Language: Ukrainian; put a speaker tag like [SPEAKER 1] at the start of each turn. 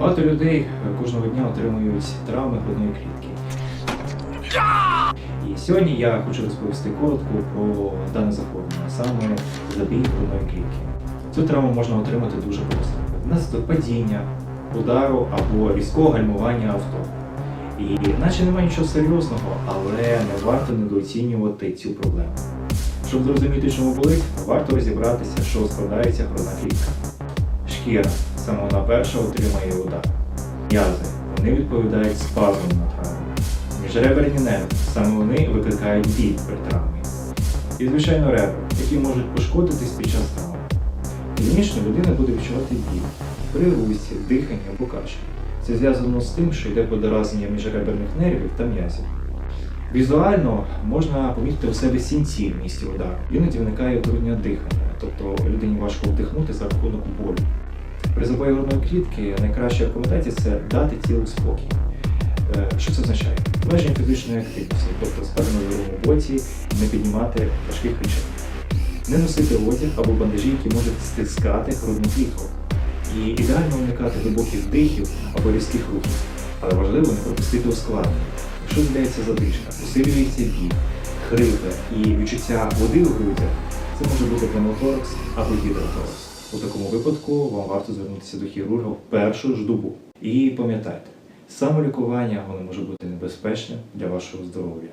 [SPEAKER 1] Багато людей е, кожного дня отримують травми грудної клітки. І сьогодні я хочу розповісти коротко про дане захворювання, саме забій грудної клітки. Цю травму можна отримати дуже просто. Внаслідок падіння, удару або різкого гальмування авто. І наче немає нічого серйозного, але не варто недооцінювати цю проблему. Щоб зрозуміти, чому болить, варто розібратися, що складається грудна клітка. Шкіра саме вона перша отримає удар. М'язи вони відповідають спазмом на травму. Міжреберні нерви саме вони викликають біль при травмі. І, звичайно, ребра, які можуть пошкодитись під час травми. Пізніше людина буде відчувати біль при русі, диханні або кашлі. Це зв'язано з тим, що йде подразнення міжреберних нервів та м'язів. Візуально можна помітити у себе сінці в місці удару. Іноді виникає утруднення дихання, тобто людині важко вдихнути за рахунок болю. При забої грудної клітки найкраща рекомендація це дати тілу спокій. Е, Що це означає? Обмеження фізичної активності, тобто скажімо, в лівому боці не піднімати важких речей. Не носити одяг або бандажі, які можуть стискати грудну клітку. І ідеально уникати глибоких дихів або різких рухів. Але важливо не пропустити ускладнення. Якщо з'являється задишка, посилюється біль, хрипе і відчуття води у грудях, це може бути пневмоторакс або гідроторакс. У такому випадку вам варто звернутися до хірурга в першу ж добу. І пам'ятайте, самолікування воно може бути небезпечним для вашого здоров'я.